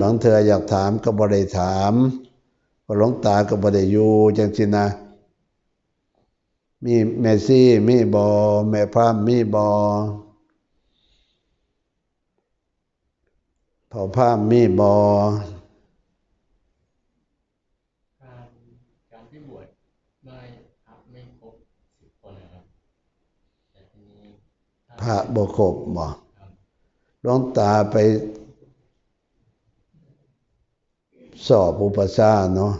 บางเธออยากถามก็บ่ได้ถามก็หลวงตาก็บ่ได้อยู่จังสินะ มีแม่ซี่ มีบอแม่พรามมีบอเผ่าพรามมีบอการการที่บวชไม่พระไม่ครบสิบคนนะครับแต่ทีนี้ถ้าพระบครบบ่ครับหลวงตาไป สอบอุปชฌาเนาะ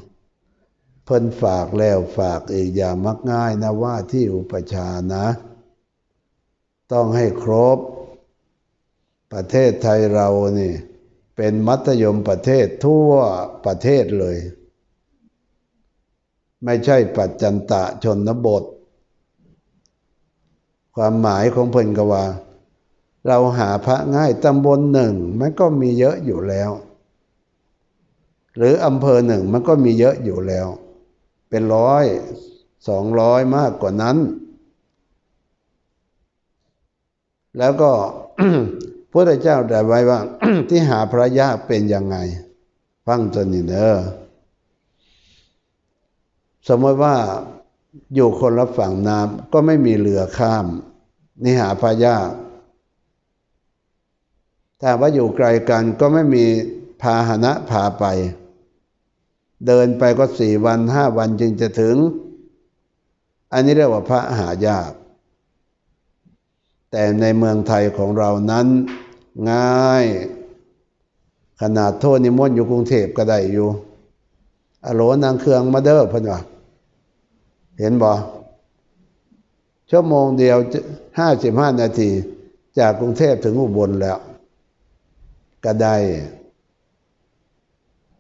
เพิ่นฝากแล้วฝากอีกอย่ามักง่ายนะว่าที่อุปชาย์นะ ต้องให้ครบ ประเทศไทยเรานี่ เป็นมัธยมประเทศทั่วประเทศเลย ไม่ใช่ปัจจันตะชนบท ความหมายของเพิ่นก็ว่า เราหาพระง่ายตำบลหนึ่งมันก็มีเยอะอยู่แล้ว หรืออำเภอหนึ่งมันก็มีเยอะอยู่แล้ว เป็นร้อยสองร้อยมากกว่านั้น แล้วก็พระเจ้าได้ไว้ว่าที่หาพระยากเป็นยังไง ฟังจนนี่เนอสมมติว่าอยู่คนละฝั่งน้ำก็ไม่มีเรือข้ามนี่หาพระยากถ้าว่าอยู่ไกลกันก็ไม่มี พาหนะพาไป เดินไปก็สี่วันห้าวันจึงจะถึง อันนี้เรียกว่าพระหายาก แต่ในเมืองไทยของเรานั้นง่าย ขนาดโทษนิมนต์อยู่กรุงเทพก็ได้อยู่อโลนางเครืองมาเด้อเพิ่นว่าเห็นบ่ชั่วโมงเดียวห้าสิบห้านาที จากกรุงเทพถึงอุบลแล้ว ก็ได้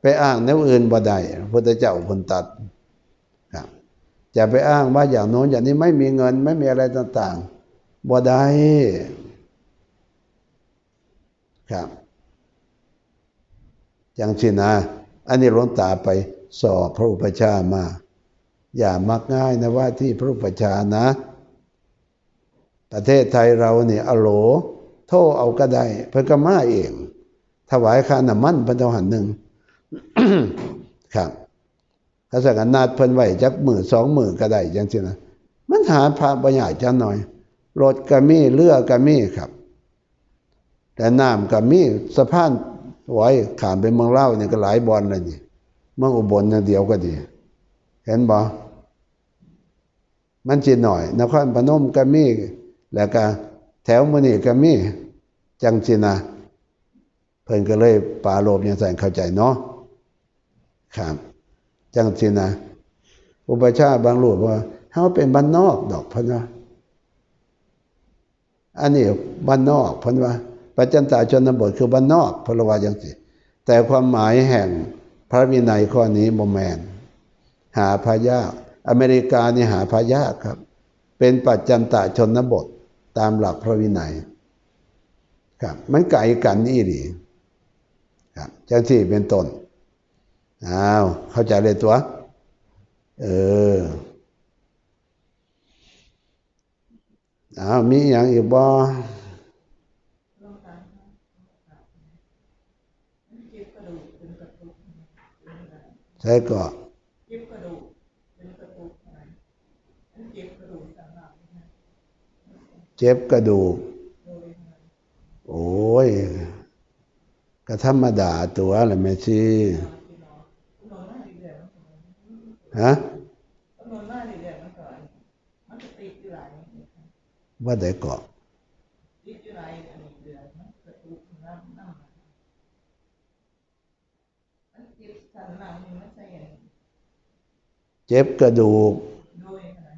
ไปอ้างแนวอื่นบ่ได้พระพุทธเจ้าคนตัดจะไปอ้างว่าอย่างโน้นอย่างนี้ไม่มีเงินไม่มีอะไรต่างๆบ่ได้ครับอย่างสินะอันนี้หลวงตาไปสอบพระอุปชามา อย่ามักง่ายนะว่าที่พระอุปชานะ ประเทศไทยเราเนี่ยอโหลโทษเอาก็ได้เพิ่นก็มาเอง ถวายค่าน้ำมันพิ่นเท่าหันหนึ่ง ครับถ้าสักนาดเพิ่นไหวจักหมือสองหมือก็ได้จังซี่นะมันหาพาประหยัดจังหน่อยรถก็มีเรือก็มีครับ แต่น้ำก็มีสะพานไว้ขามไปเมืองเล่าเนี่ยก็หลายบอนเลยนี่เมืองอุบลอย่างเดียวก็ดี เห็นบ่มันจีหน่อยนครพนมก็มีแล้วก็แถวมือนี่ก็มีจังสินะเพิ่นก็เลยปาโลบยังใส่เข้าใจเนาะ ครับ จังสินะ อุปชาบางรูปว่าเฮาเป็นบ้านนอกดอกพิ่นว่าอันนี้บ้านนอกพิ่นว่าปัจจันตาชนบทคือบ้านนอกพนว่าจังสิแต่ความหมายแห่งพระวินัยข้อนี้บ่แมน หาพายาอเมริกานี่หาพายาครับ เป็นปัจจันตชนบทตามหลักพระวินัย ครับ มันไกลกันนี่ดีครับจังที่เป็นต้น อ้าว เข้าใจเลยตัว เอออ้าวมีอย่างอีกบ่ใช่ก็เจ็บกระดูกเป็นกระดูกอะไรอันเจ็บกระดูกสันหลังนะเจ็บกระดูกโดโอ้ย ก็ธรรมดาตัวแหละแม่ชี ที่นอนนอนหน้าดีเดียวมันก็ ฮะนอนหน้าดีเดียวมันก็มันก็ติดอยู่หลายว่าได้เกาะติดอยู่หลายอันนี้เดือนมันกระดูกน้ำน้ำมันเจ็บสันหลังนี่มันใช่ยังเจ็บกระดูกโดยอะไร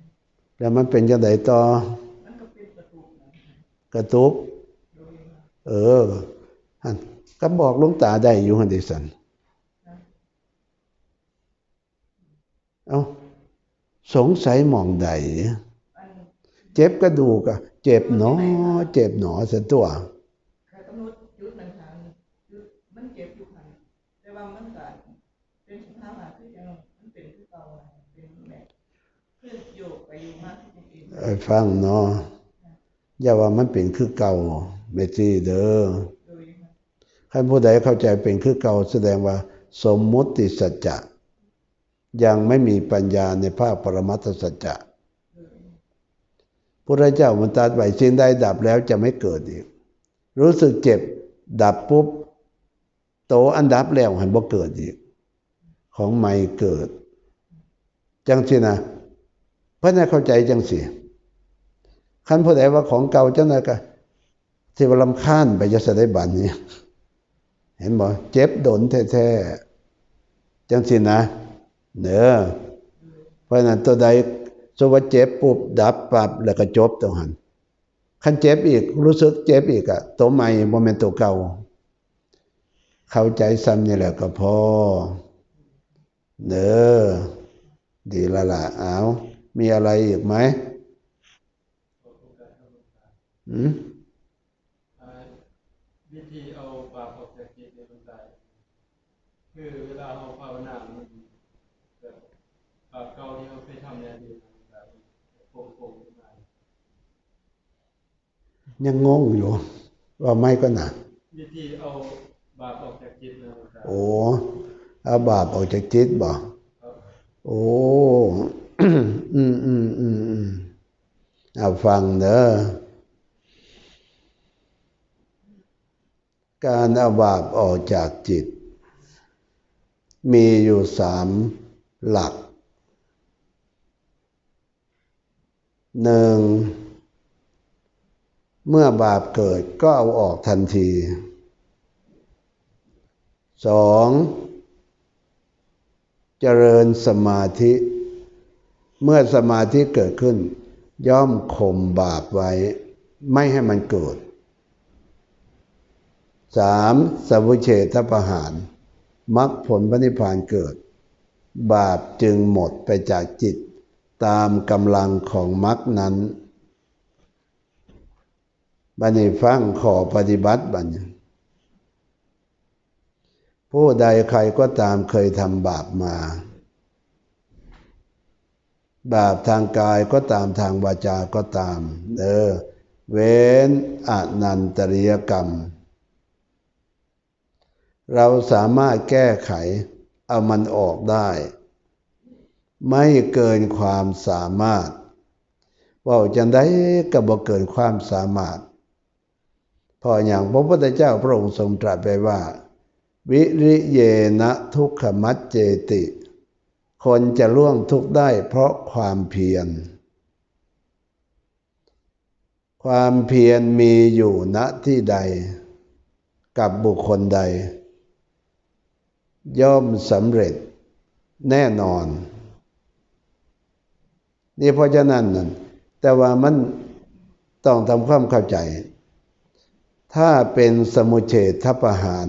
แล้วมันเป็นจังไดต่อมันก็เป็นกระดูกนะกระตุกโดยเออหันก็บอกหลุงตาได้อยู่หันดิสัน เอาสงสัยหมองใดอันเจ็บกระดูกอะเจ็บหนอ เจ็บหนอเสียตัวใครกำหนดจุดนั้นทางจุดมันเจ็บอยู่ค่ะแต่ว่ามันก็เป็นสภาพอะคือยังมันเป็นคือเก่าอะเป็นแบบคือโยกไปอยู่มากที่จริงไอ้ฟังเนาะอย่าว่ามันเป็นคือเก่าเมจีเด้อโดยคท่านผู้ใดเข้าใจเป็นคือเก่าแสดงว่า สมมุติสัจจะ ยังไม่มีปัญญาในภาคปรมัตถสัจจะพระเจ้ามันตรัสไว้สิ่งใดดับแล้วจะไม่เกิดอีก รู้สึกเจ็บดับปุ๊บ โตอันดับแล้วหันบ่เกิดอีก ของใหม่เกิด จังสินะเพราะนั้นเข้าใจจังสิขั้นผู้ใดว่าของเก่าจังนั้นก็ที่ว่าลำคาญไปจะสได้บันนี้เห็นบ่เจ็บโดนแท้ๆจังสินะ เนอะเพราะนั้นตัวใดสว่าเจ็บปุ๊บดับปับแล้วก็จบตัวหันขั้นเจ็บอีกรู้สึกเจ็บอีกอะตัวใหม่โมเมนตัวเก่า เข้าใจซ้ำนี่แหละก็พอเนอดีละละเอามีอะไรอีกไหมอืมวิธีเอาบาปออกจากจิตในดวงใจคือเวลาเราภาวนามัน บาปเก่าที่เราเคยทำในอดีตมันแบบโป่งโป่งขึ้นมายังงงอยู่ ว่าไม่ก็หนักวิธีเอาบาปออกจากจิตในดวงใจโอ้เอาบาปออกจากจิตบ่ครับโอ้ อืมอืมอืมอืมเอาฟังเนอะการเอาบาปออกจากจิต มีอยู่สามหลัก หนึ่งเมื่อบาปเกิดก็เอาออกทันทีสองเจริญสมาธิ เมื่อสมาธิเกิดขึ้น ย่อมข่มบาปไว้ ไม่ให้มันเกิดสามสวุเฉทประหารมรรคผลพระนิพพานเกิด บาปจึงหมดไปจากจิต ตามกำลังของมรรคนั้นบันิฟังขอปฏิบัติบัดนผู้ใดใครก็ตามเคยทำบาปมา บาปทางกายก็ตามทางวาจาก็ตาม เออ เว้นอนันตริยกรรม เราสามารถแก้ไข เอามันออกได้ ไม่เกินความสามารถว่าจังได้ก็บ่เกินความสามารถพออย่างพระพุทธเจ้าพระองค์ทรงตรัสไปว่า วิริเยนะทุกขมัจเจติ คนจะล่วงทุกข์ได้เพราะความเพียร ความเพียรมีอยู่ณที่ใด กับบุคคลใด ย่อมสำเร็จแน่นอน นี่เพราะฉะนั้นนั่นแต่ว่ามันต้องทำความเข้าใจ ถ้าเป็นสมุเฉทประหาร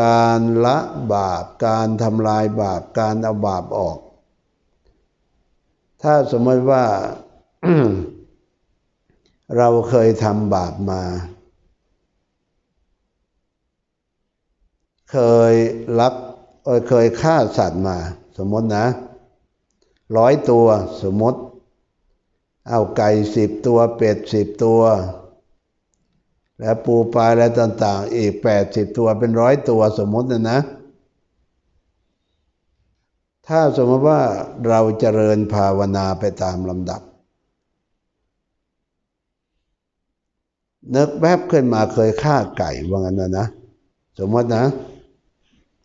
การละบาป การทำลายบาป การเอาบาปออก ถ้าสมมติว่าเราเคยทำบาปมา เคยลักเคยฆ่าสัตว์มา สมมตินะ ร้อยตัวสมมติ เอาไก่สิบตัวเป็ดสิบตัว และปูปลาและต่างๆ อีกแปดสิบตัวเป็นร้อยตัวสมมตินะนะ ถ้าสมมติว่าเราเจริญภาวนาไปตามลำดับ นึกแวบขึ้นมาเคยฆ่าไก่ว่างั้นนะนะ สมมตินะ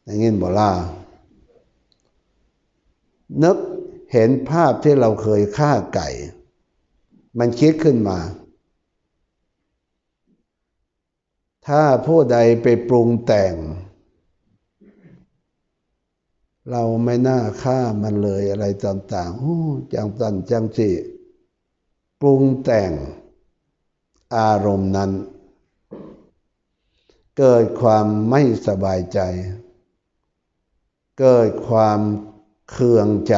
อย่างนี้บอกล่านึก เห็นภาพที่เราเคยฆ่าไก่ มันคิดขึ้นมา ถ้าผู้ใดไปปรุงแต่ง เราไม่น่าฆ่ามันเลยอะไรต่างๆโอ้จังตันจังสิปรุงแต่งอารมณ์นั้น เกิดความไม่สบายใจ เกิดความเคืองใจ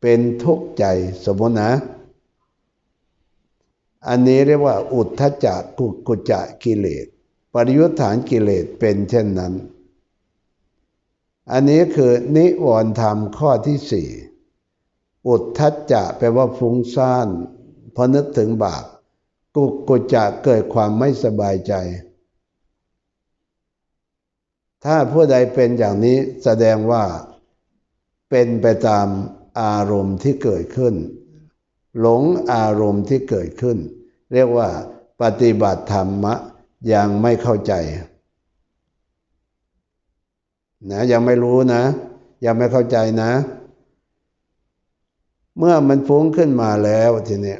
เป็นทุกข์ใจสมมตินะ อันนี้เรียกว่า อุทธจักกุกุจะกิเลส ปริยุทธานกิเลสเป็นเช่นนั้น อันนี้คือนิวรธรรมข้อที่สี่อุทธัจจะแปลว่าฟุ้งซ่านพอนึกถึงบาปกุกุจจะเกิดความไม่สบายใจ ถ้าผู้ใดเป็นอย่างนี้แสดงว่าเป็นไปตาม อารมณ์ที่เกิดขึ้น หลงอารมณ์ที่เกิดขึ้น เรียกว่า ปฏิบัติธรรมะยังไม่เข้าใจนะยังไม่รู้นะ ยังไม่เข้าใจนะ เมื่อมันฟุ้งขึ้นมาแล้วทีนี้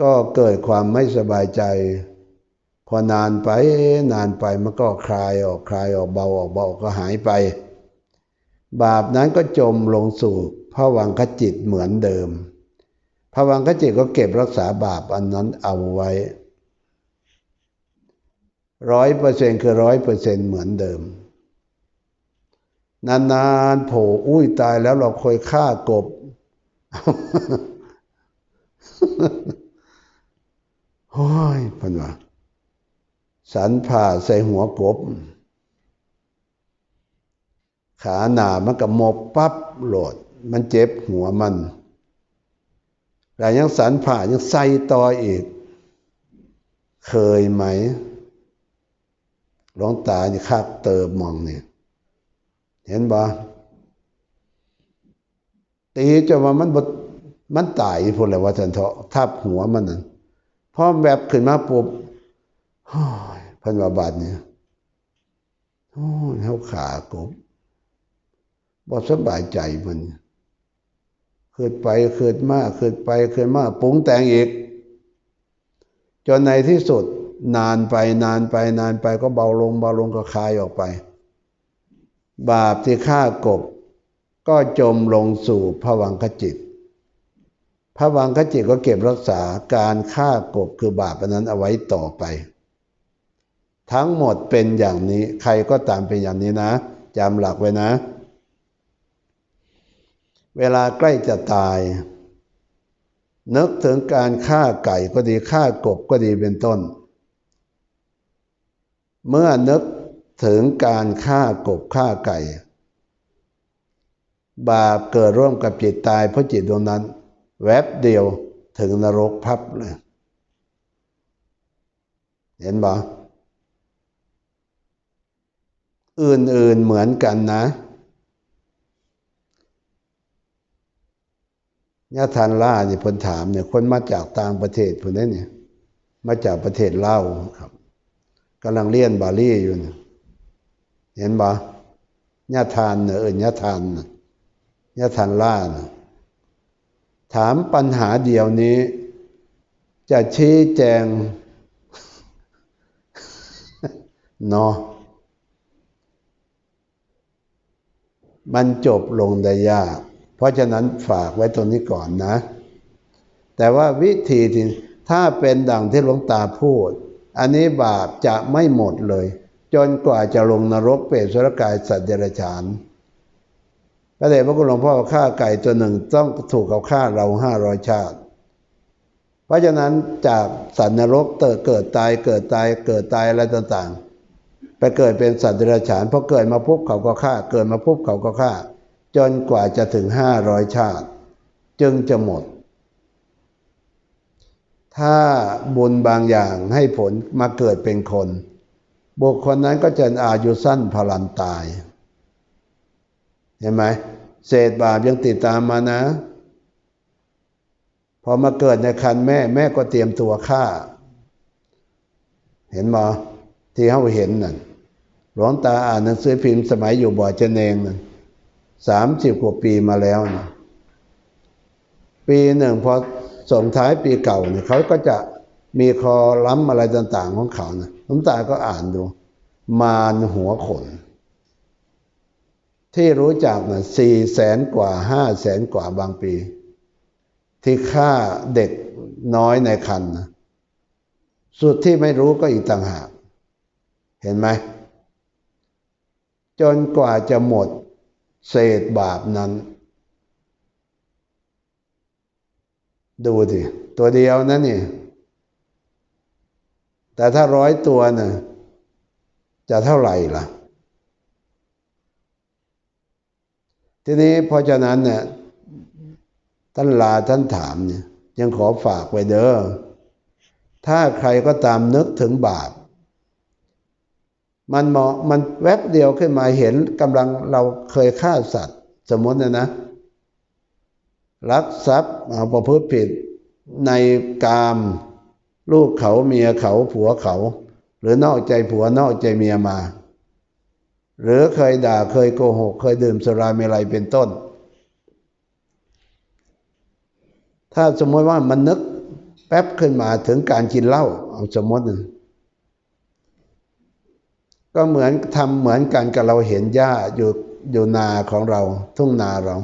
ก็เกิดความไม่สบายใจ พอนานไปนานไปมันก็คลายออกคลายออกเบาออกเบาก็หายไป บาปนั้นก็จมลงสู่ ภวังคจิตเหมือนเดิมภวังคจิตก็เก็บรักษาบาปอันนั้นเอาไว้ร้อยเปอร์เซ็นคือร้อยเปอร์เซ็นเหมือนเดิม นานๆโผล่อุ้ยตายแล้วเราเคยฆ่ากบโอ้ยพันว่าสันผ่าใส่หัวกบ ขาหนามันก็มบปั๊บโหลด มันเจ็บหัวมันแต่ยังสันผ่ายังใส่ต่ออีก เคยไหมหลวงตานี่คักเติมมองเนี่ย เห็นบ่ตีจนว่ามันบดมันตายพูดเลยว่าจันเถาะทับหัวมันนั่นพอแบบขึ้นมาปุ๊บพันวาบาทเนี่ยโอ้ยเขาขากบบ่สบายใจมัน คืดไปคืดมาคืดไปคืดมาปุ้งแต่งอีก จนในที่สุดนานไปนานไปนานไปก็เบาลงเบาลงก็คลายออกไป บาปที่ฆ่ากบ ก็จมลงสู่ผวังขจิตผวังขจิตก็เก็บรักษาการฆ่ากบคือบาปนั้นเอาไว้ต่อไป ทั้งหมดเป็นอย่างนี้ใครก็ตามเป็นอย่างนี้นะจำหลักไว้นะ เวลาใกล้จะตาย นึกถึงการฆ่าไก่ก็ดีฆ่ากบก็ดีเป็นต้น เมื่อนึกถึงการฆ่ากบฆ่าไก่ บาปเกิดร่วมกับจิตตายเพราะจิตดวงนั้น แวบเดียวถึงนรกพับเลยเห็นบ่อื่นๆเหมือนกันนะ ญาทานล่าเนี่ยพนถามเนี่ยคนมาจากต่างประเทศพนนี้เนี่ยมาจากประเทศเล่าครับกำลังเรียนบาลีอยู่เนี่ยเห็นบ่ญาทานเนเออญาทานญาทานล่านะถามปัญหาเดียวนี้ จะชี้แจงเนาะมันจบลงได้ยาก ราะฉะนั้นฝากไว้ตรงนี้ก่อนนะ แต่ว่าวิธีที่ถ้าเป็นดังที่หลวงตาพูด อันนี้บาปจะไม่หมดเลย จนกว่าจะลงนรกเปรตสุรกายสัตว์เดรัจฉานพระเดชพระคุณหลวงพ่อฆ่าไก่ตัวหนึ่งต้องถูกเขาฆ่าเราห้าร้อยชาติ เพราะฉะนั้นจากสัตว์นรกเติเกิดตายเกิดตายเกิดตายอะไรต่างๆ ไปเกิดเป็นสัตว์เดรัจฉานพอเกิดมาปุ๊บเขาก็ฆ่า เกิดมาปุ๊บเขาก็ฆ่า จนกว่าจะถึงห้าร้อยชาติ จึงจะหมด ถ้าบุญบางอย่างให้ผลมาเกิดเป็นคน บุคคลนั้นก็จะอายุสั้นพลันตาย เห็นไหมเศษบาปยังติดตามมานะ พอมาเกิดในคันแม่แม่ก็เตรียมตัวฆ่า เห็นมาที่เขาเห็นนั่นหลวงตาอ่านหนังสือพิมพ์สมัยอยู่บ่อเจเนงนั่น สามสิบกว่าปีมาแล้วนะปีหนึ่งพอส่งท้ายปีเก่าเนี่ยเขาก็จะมีคอล้ำอะไรต่าง ๆ ของเขานะน้ำตาก็อ่านดู มารหัวขน ที่รู้จักนะสี่แสนกว่าห้าแสนกว่าบางปี ที่ฆ่าเด็กน้อยในคันนะสุดที่ไม่รู้ก็อีกต่างหาก เห็นไหม จนกว่าจะหมด เศษบาปนั้น ดูสิตัวเดียวนั่นนี่ แต่ถ้าร้อยตัวนะ่ะจะเท่าไหร่ล่ะ ทีนี้เพราะฉะนั้นเนี่ยท่านลาท่านถามเนี่ยยังขอฝากไว้เด้อถ้าใครก็ตามนึกถึงบาป มันเหมาะมันแวบเดียวขึ้นมาเห็นกำลังเราเคยฆ่าสัตว์ สมมตินะนะลักทรัพย์เอาประพฤติผิดในกาม ลูกเขาเมียเขาผัวเขา หรือนอกใจผัวนอกใจเมียมา หรือเคยด่าเคยโกหก เคยดื่มสุราเมลัยเป็นต้น ถ้าสมมติว่ามันนึกแป๊บขึ้นมาถึงการกินเหล้าเอาสมมตินะ ก็เหมือนทำเหมือนกันกับเราเห็นหญ้าอยู่อยู่นาของเราทุ่งนาเรา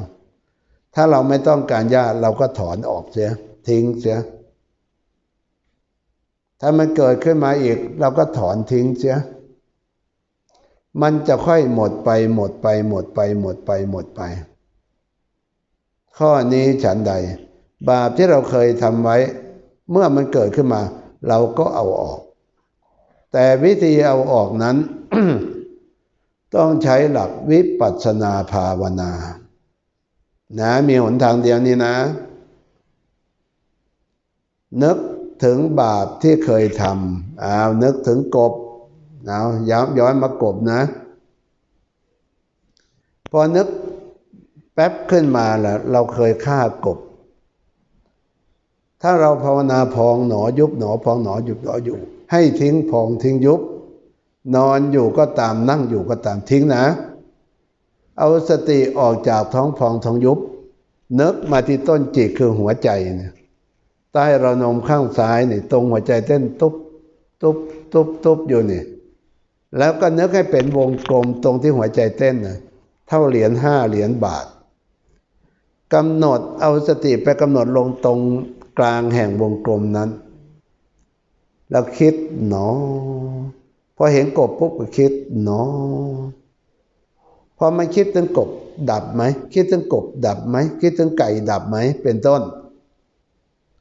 ถ้าเราไม่ต้องการหญ้าเราก็ถอนออกเสียทิ้งเสีย ถ้ามันเกิดขึ้นมาอีก เราก็ถอนทิ้งเสีย มันจะค่อยหมดไปหมดไปหมดไปหมดไปหมดไป ข้อนี้ฉันใด บาปที่เราเคยทำไว้ เมื่อมันเกิดขึ้นมา เราก็เอาออก แต่วิธีเอาออกนั้น ต้องใช้หลักวิปัสสนาภาวนา นะมีหนทางเดียวนี้นะ นึกถึงบาปที่เคยทำเอานึกถึงกบเอาย้อนย้อนมากบนะ พอนึกแป๊บขึ้นมาแล้วเราเคยฆ่ากบ ถ้าเราภาวนาพองหนอยุบหนอพองหนอยุบหนออยู่ ให้ทิ้งพองทิ้งยุบ นอนอยู่ก็ตามนั่งอยู่ก็ตามทิ้งนะ เอาสติออกจากท้องพองท้องยุบ นึกมาที่ต้นจิตคือหัวใจเนี่ยใต้เรานมข้างซ้ายนี่ตรงหัวใจเต้นตุบตุบตุบตุบอยู่นี่ แล้วก็นึกให้เป็นวงกลมตรงที่หัวใจเต้นนะเท่าเหรียญห้าเหรียญบาทกำหนดเอาสติไปกำหนดลงตรงกลางแห่งวงกลมนั้น แล้วคิดหนอ พอเห็นกบปุ๊บก็คิดหนอ พอมันคิดถึงกบดับไหม คิดถึงกบดับไหม คิดถึงไก่ดับไหม เป็นต้น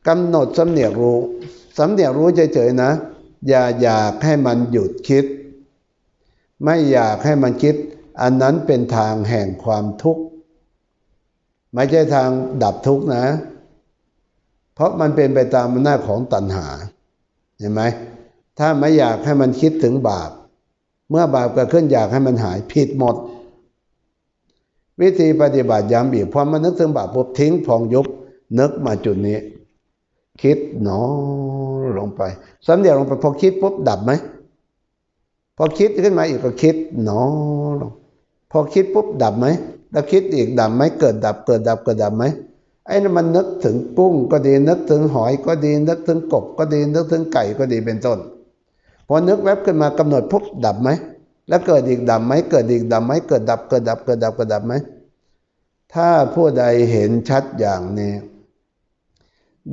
กำหนดสำเนียกรู้สำเนียกรู้เฉยๆนะ อย่าอยากให้มันหยุดคิด ไม่อยากให้มันคิด อันนั้นเป็นทางแห่งความทุกข์ ไม่ใช่ทางดับทุกข์นะ เพราะมันเป็นไปตามอำนาจของตัณหา เห็นไหมถ้าไม่อยากให้มันคิดถึงบาป เมื่อบาปเกิดขึ้นอยากให้มันหายผิดหมด วิธีปฏิบัติย้ำอีกพอมันนึกถึงบาปปุ๊บทิ้งพองยุบนึกมาจุดนี้ คิดหนอลงไปสำเนียกลงไปพอคิดปุ๊บดับไหมพอคิดขึ้นมาอีกก็คิดหนอลงพอคิดปุ๊บดับไหมแล้วคิดอีกดับไหมเกิดดับเกิดดับเกิดดับไหม ไอ้นั่นมันนึกถึงกุ้งก็ดีนึกถึงหอยก็ดีนึกถึงกบก็ดีนึกถึงไก่ก็ดีเป็นต้นพอนึกแวบขึ้นมากำหนดปุ๊บดับไหมแล้วเกิดอีกดับไหมเกิดอีกดับไหมเกิดดับเกิดดับเกิดดับเกิดดับไหมถ้าผู้ใดเห็นชัดอย่างนี้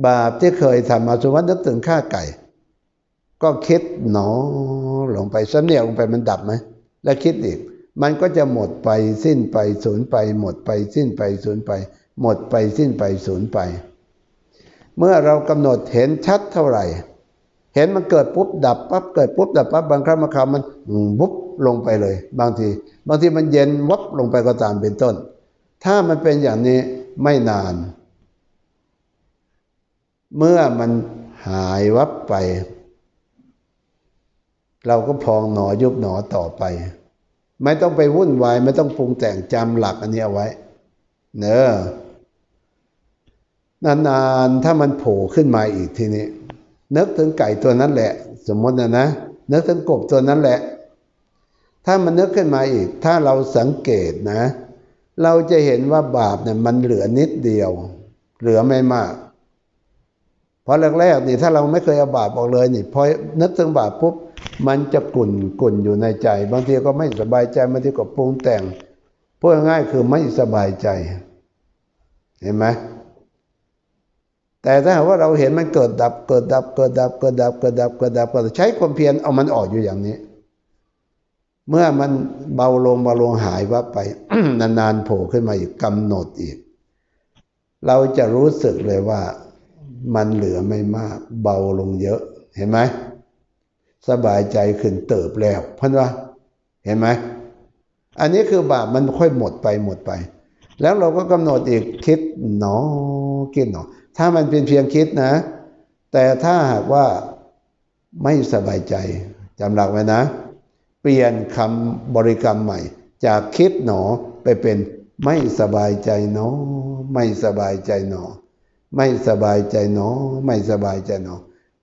บาปที่เคยทำมาสมมตินึกถึงฆ่าไก่ ก็คิดหนอลงไปสำเนียกลงไปมันดับไหมแล้วคิดอีก มันก็จะหมดไปสิ้นไปสูญไป หมดไปสิ้นไปสูญไป หมดไปสิ้นไปสูญไป เมื่อเรากำหนดเห็นชัดเท่าไหร่ เห็นมันเกิดปุ๊บดับปั๊บเกิดปุ๊บดับปั๊บบางครั้งบางคราวมันวุบลงไปเลย บางที บางทีมันเย็นวับลงไปก็ตามเป็นต้น ถ้ามันเป็นอย่างนี้ไม่นาน เมื่อมันหายวับไป เราก็พองหนอยุบหนอต่อไป ไม่ต้องไปวุ่นวาย ไม่ต้องปรุงแต่งจำหลักอันนี้เอาไว้ เนอะ นานๆถ้ามันโผล่ขึ้นมาอีกทีนี้นึกถึงไก่ตัวนั้นแหละ สมมตินะนะนึกถึงกบตัวนั้นแหละ ถ้ามันนึกขึ้นมาอีก ถ้าเราสังเกตนะ เราจะเห็นว่าบาปเนี่ยมันเหลือนิดเดียว เหลือไม่มากเพราะแรกๆนี่ถ้าเราไม่เคยเอาบาปออกเลยนี่พอนึกถึงบาปปุ๊บมันจะกุ่นกุ่นอยู่ในใจ บางทีก็ไม่สบายใจบางทีก็ปรุงแต่งพูดง่ายคือไม่สบายใจ เห็นไหม แต่ถ้าหากว่าเราเห็นมันเกิดดับเกิดดับเกิดดับเกิดดับเกิดดับเกิดดับเกิดใช้ความเพียรเอามันออกอยู่อย่างนี้ เมื่อมันเบาลงเบาลงหายวับไปนานๆโผล่ขึ้นมาอีกกำหนดอีก เราจะรู้สึกเลยว่ามันเหลือไม่มากเบาลงเยอะเห็นไหมสบายใจขึ้นเติบแล้วพันว่าเห็นไหมอันนี้คือบาปมันค่อยหมดไปหมดไป แล้วเราก็กำหนดอีกคิดหนอคิดหนอ ถ้ามันเป็นเพียงคิดนะ แต่ถ้าหากว่าไม่สบายใจจำหลักไว้นะ เปลี่ยนคำบริกรรมใหม่ จากคิดหนอไปเป็นไม่สบายใจหนอ ไม่สบายใจหนอ ไม่สบายใจหนอ ไม่สบายใจหนอ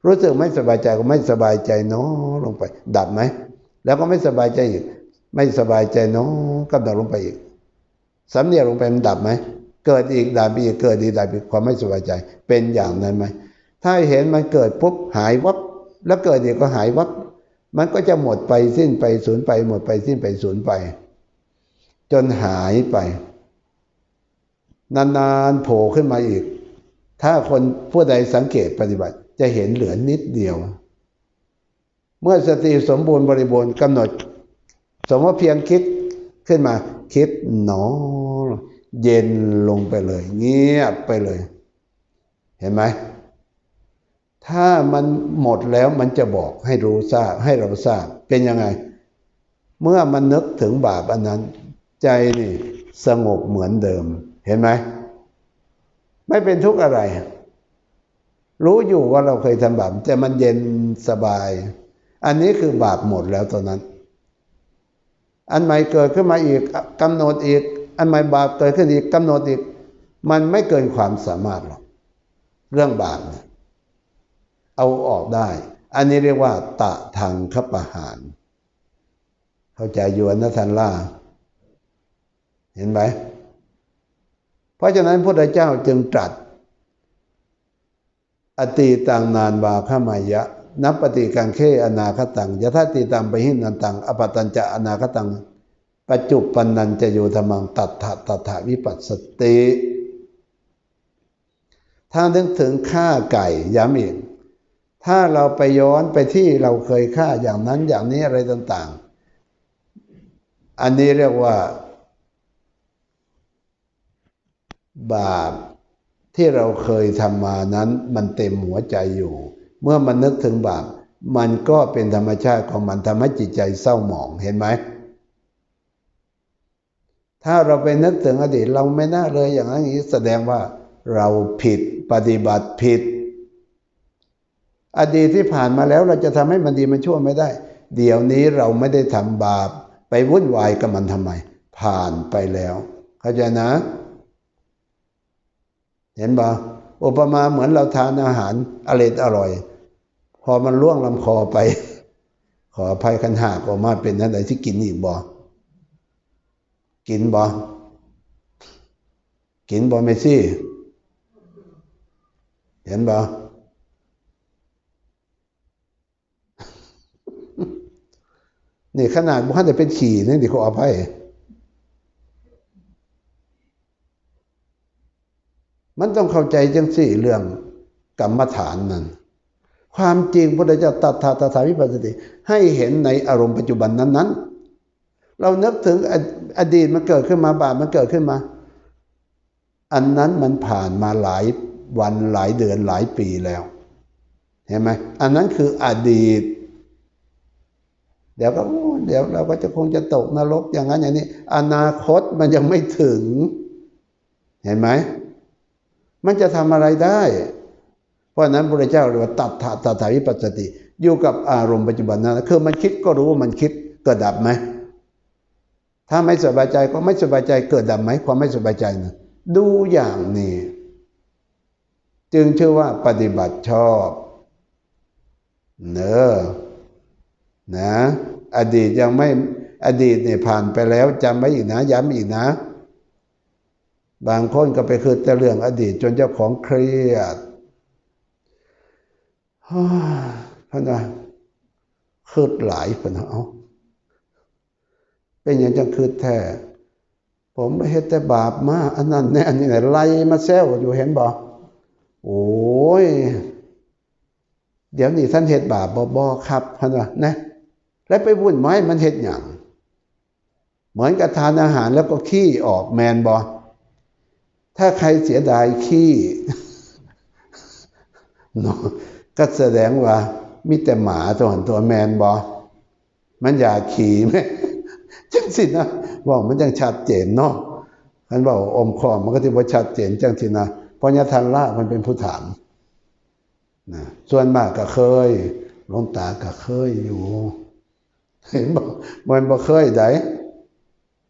รู้สึกไม่สบายใจก็ไม่สบายใจหนอลงไป ดับไหม แล้วก็ไม่สบายใจอีก ไม่สบายใจหนอก็ดับลงไปอีกสำเนียกลงไปมันดับไหม เกิดอีกดับอีกเกิดอีกดับอีกความไม่สบายใจ เป็นอย่างนั้นไหมถ้าเห็นมันเกิดปุ๊บหายวับแล้วเกิดอีกก็หายวับมันก็จะหมดไปสิ้นไปสูญไป หมดไปสิ้นไปสูญไป จนหายไป นานๆโผล่ขึ้นมาอีก ถ้าคนผู้ใดสังเกตปฏิบัติ จะเห็นเหลือนิดเดียว เมื่อสติสมบูรณ์บริบูรณ์กำหนด สมมติเพียงคิดขึ้นมา คิดหนอ เย็นลงไปเลย เงียบไปเลย เห็นไหม ถ้ามันหมดแล้วมันจะบอกให้รู้ทราบให้เราทราบเป็นยังไง เมื่อมันนึกถึงบาปอันนั้น ใจนี่สงบเหมือนเดิม เห็นไหม ไม่เป็นทุกข์อะไร รู้อยู่ว่าเราเคยทำบาปแต่มันเย็นสบาย อันนี้คือบาปหมดแล้วตอนนั้น อันใหม่เกิดขึ้นมาอีกกำหนดอีก อันใหม่บาปเกิดขึ้นอีกกำหนดอีก มันไม่เกินความสามารถหรอก เรื่องบาปเนี่ยเอาออกได้ อันนี้เรียกว่า ตะทางคประหาร เข้าใจยวนนะทันล่า เห็นไหม เพราะฉะนั้นพระพุทธเจ้าจึงตรัส อตีตังนานวาขมายะ นับปฏิกังเคอนาคตังยะทัตติตังไปหินันตัง อปตัญจะอนาคตัง ปัจจุปันนันจะอยู่ธรรมังตัทธะตัทธะวิปัสสติถ้านึกถึงฆ่าไก่ย้ำอีกถ้าเราไปย้อนไปที่เราเคยฆ่าอย่างนั้นอย่างนี้อะไรต่าง ๆ อันนี้เรียกว่า บาปที่เราเคยทำมานั้น มันเต็มหัวใจอยู่ เมื่อมันนึกถึงบาป มันก็เป็นธรรมชาติของมันทำให้จิตใจเศร้าหมองเห็นไหม ถ้าเราไปนึกถึงอดีตเราไม่น่าเลยอย่างนั้นอย่างนี้แสดงว่าเราผิดปฏิบัติผิด อดีตที่ผ่านมาแล้วเราจะทำให้มันดีมันชั่วไม่ได้ เดี๋ยวนี้เราไม่ได้ทำบาป ไปวุ่นวายกับมันทำไม ผ่านไปแล้ว เข้าใจนะ เห็นบ่าอุปมาเหมือนเราทานอาหารอร่อยอร่อย พอมันล่วงลำคอไป ขออภัยคันหากออกมาเป็นนั่นไหนที่กินอีกบ่ กินบ่กินบ่ไม่ซี่ เห็นบ่นี่ขนาดบ้านจะเป็นขี่นี่ดิขออภัยมันต้องเข้าใจจังสี่เรื่องกรรมฐานนั้นความจริงพระเจ้าตัดถาตถาวิปัสสติให้เห็นในอารมณ์ปัจจุบันนั้น ๆ เรานึกถึงอดีตมันเกิดขึ้นมาบาปมันเกิดขึ้นมา อันนั้นมันผ่านมาหลายวันหลายเดือนหลายปีแล้วเห็นไหมอันนั้นคืออดีต เดี๋ยวก็เดี๋ยวเราก็จะคงจะตกนรกอย่างนั้นอย่างนี้ อนาคตมันยังไม่ถึง เห็นไหมมันจะทำอะไรได้ เพราะนั้นพระเจ้าเรียกว่าตัดถาตถาวิปัสสติ อยู่กับอารมณ์ปัจจุบันนั้นคือมันคิดก็รู้ว่ามันคิดเกิดดับไหม ถ้าไม่สบายใจก็ไม่สบายใจเกิดดับไหมความไม่สบายใจนะดูอย่างนี้จึงชื่อว่าปฏิบัติชอบเนอนะ อดีตยังไม่อดีตเนี่ยผ่านไปแล้วจำไว้อีกนะ ย้ำอีกนะ บางคนก็ไปคืดแต่เรื่องอดีตจนเจ้าของเครียดพนะคืดหลายพนะเอา เป็นอย่างจังคืดแท้ผมไม่เห็นแต่บาปมาอันนั้นแน่อันนี้ไหนไล่มาแซวอยู่เห็นบ่โอ้ย เดี๋ยวนี้ท่านเห็ดบาปบ่บ่ครับพนวะนะ แล้วไปวุ่นไม้มันเห็ดอย่างเหมือนกับทานอาหารแล้วก็ขี้ออกแมนบอถ้าใครเสียดายขี้นก็แสดงว่า มีแต่หมาตัวหนตัวแมนบอมันอยากขี่ไหม จังสินะบอกมันจังชัดเจนเนาะมันบอกอมคอมมันก็ที่ว่าชัดเจนจังสินะเพราะญาทันละมันเป็นผู้ถามนะส่วนมากก็เคยหลวงตาก็เคยอยู่ เห็นบอกมันบ่เคยได้